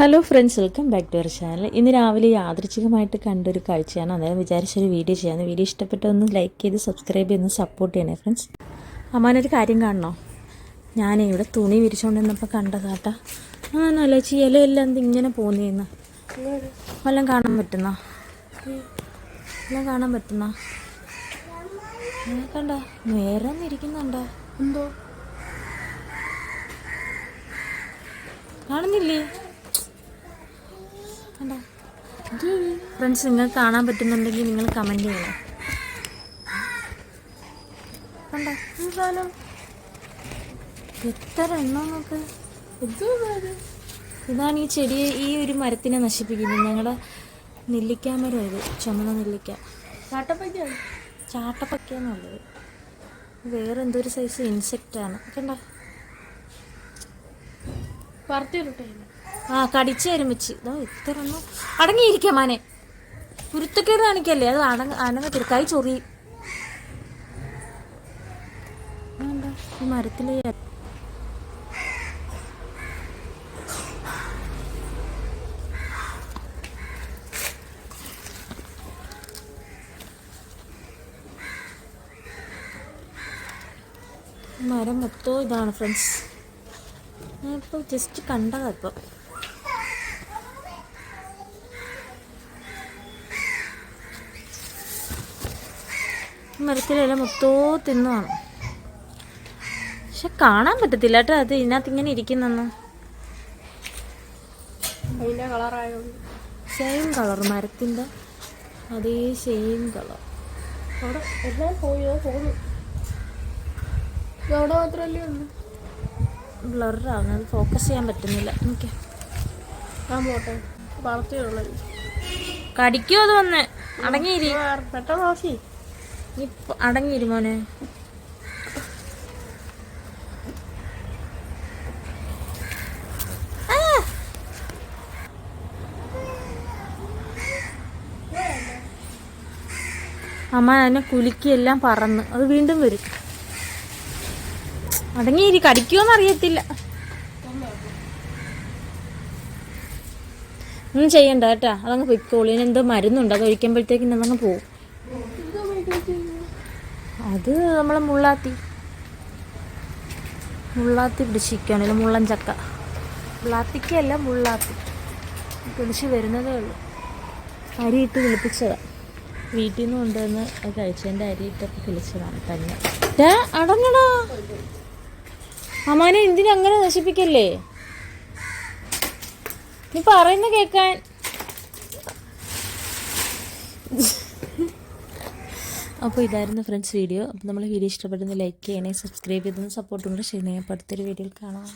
Hello friends welcome back to our channel ഇന്ന് രാവിലെ യാദൃച്ഛികമായിട്ട് കണ്ടൊരു കാഴ്ചയാണ്. അന്നേരം വിചാരിച്ചൊരു വീഡിയോ ചെയ്യാമെന്ന് വീഡിയോ ഇഷ്ടപ്പെട്ട ഒന്ന് ലൈക്ക് ചെയ്ത് സബ്സ്ക്രൈബ് ചെയ്ത് സപ്പോർട്ട് ചെയ്യണേ ഫ്രണ്ട്സ് അമ്മാനൊരു കാര്യം കാണണോ? ഞാൻ ഇവിടെ തുണി വിരിച്ചുകൊണ്ടിരുന്നപ്പോൾ കണ്ടതാട്ടാ. അങ്ങനെ ചി ഇലയെല്ലാം എന്ത് ഇങ്ങനെ പോകുന്നേന്ന് വല്ലതും കാണാൻ പറ്റുന്ന? എല്ലാം കാണാൻ പറ്റുന്ന? കണ്ട? ഒന്നും ഇരിക്കുന്നുണ്ടോ എന്തോ? കാണുന്നില്ലേ കണ്ടോ ഫ്രണ്ട്സ് നിങ്ങൾക്ക് കാണാൻ പറ്റുന്നുണ്ടെങ്കിൽ നിങ്ങൾ കമന്റ് ചെയ്യണം. കണ്ടോ? ഈ സാധനം? എത്ര എണ്ണം നോക്ക്? ഇതാണ് ഈ ചെടിയെ ഈ ഒരു മരത്തിനെ നശിപ്പിക്കുന്നത്. ഞങ്ങളെ നെല്ലിക്ക മരം ഇത് ചുമന്ന നെല്ലിക്ക. ചാട്ടപ്പയ്ക്കാണ്. ചാട്ടപ്പക്ക വേറെ എന്തോ ഒരു സൈസ് ഇൻസെക്റ്റാണ് കണ്ടോ? ആ കടിച്ചു തരും വെച്ച്. ഇതോ ഇത്ര എണ്ണം? അടങ്ങിയിരിക്കാം മാനെ. കുരുത്തക്കേട് കാണിക്കല്ലേ? അത് അനങ്ങ അനങ്ങത്തില്ല കൈ ചൊറി. മരത്തിലെ മരം മൊത്തം ഇതാണ് ഫ്രണ്ട്സ് ഞാൻ ഇപ്പോൾ ജസ്റ്റ് കണ്ടതാ ഇപ്പം. ഈ മൊത്തോ മൊത്തവും തിന്നുവാണ് പക്ഷെ കാണാൻ പറ്റത്തില്ല കേട്ടോ അത് ഇതിനകത്ത് ഇങ്ങനെ ഇരിക്കുന്നെന്ന്. സെയിം കളർ മരത്തിന്റെ അതേ സെയിം കളർ അവിടെ എല്ലാം പോയോ അവിടെ ഉള്ളൂ? ബ്ലറാണ് അത് ഫോക്കസ് ചെയ്യാൻ പറ്റുന്നില്ല. എനിക്ക് പോട്ടെ. കടിക്കുമോ അത് വന്ന്? അടങ്ങിയിരി. പെട്ടെന്ന് നോക്കി നീ ഇപ്പൊ അടങ്ങിയിരി മോനെ. ആ! അമ്മ അതിനെ കുലുക്കി എല്ലാം പറന്ന്. അത് വീണ്ടും വരും. അടങ്ങിയിരി കടിക്കുമോന്ന് അറിയത്തില്ല. ഒന്നും ചെയ്യണ്ട കേട്ടാ. അതങ്ങ് പൊയ്ക്കോളൂ. ഇനി എന്തോ മരുന്നുണ്ട്. അത് ഒഴിക്കുമ്പോഴത്തേക്കിന് അതങ്ങ് പോവും. അത് നമ്മൾ മുള്ളാത്തി. മുള്ളാത്തി പിടിച്ചിരിക്കുകയാണല്ലോ മുള്ളൻ ചക്ക മുള്ളാത്തിക്കല്ല മുള്ളാത്തി. പിടിച്ച് വരുന്നതേ ഉള്ളൂ. അരിയിട്ട് കിളിപ്പിച്ചതാണ് വീട്ടിൽ നിന്ന് കൊണ്ടുവന്ന് കഴിച്ചതിന്റെ അരിയിട്ടൊക്കെ കിളിച്ചതാണ് തന്നെ. അടങ്ങടാ. അമ്മാനെ എന്തിനങ്ങനെ നശിപ്പിക്കല്ലേ? നീ പറയുന്ന കേക്കാൻ അപ്പോൾ ഇതായിരുന്നു ഫ്രണ്ട്സ് വീഡിയോ അപ്പോൾ നമ്മൾ വീഡിയോ ഇഷ്ടപ്പെടുന്ന ലൈക്ക് ചെയ്യണേ സബ്സ്ക്രൈബ് ചെയ്തൊന്ന് സപ്പോർട്ടും കൂടെ ചെയ്യണേ അടുത്തൊരു വീഡിയോയിൽ കാണാം.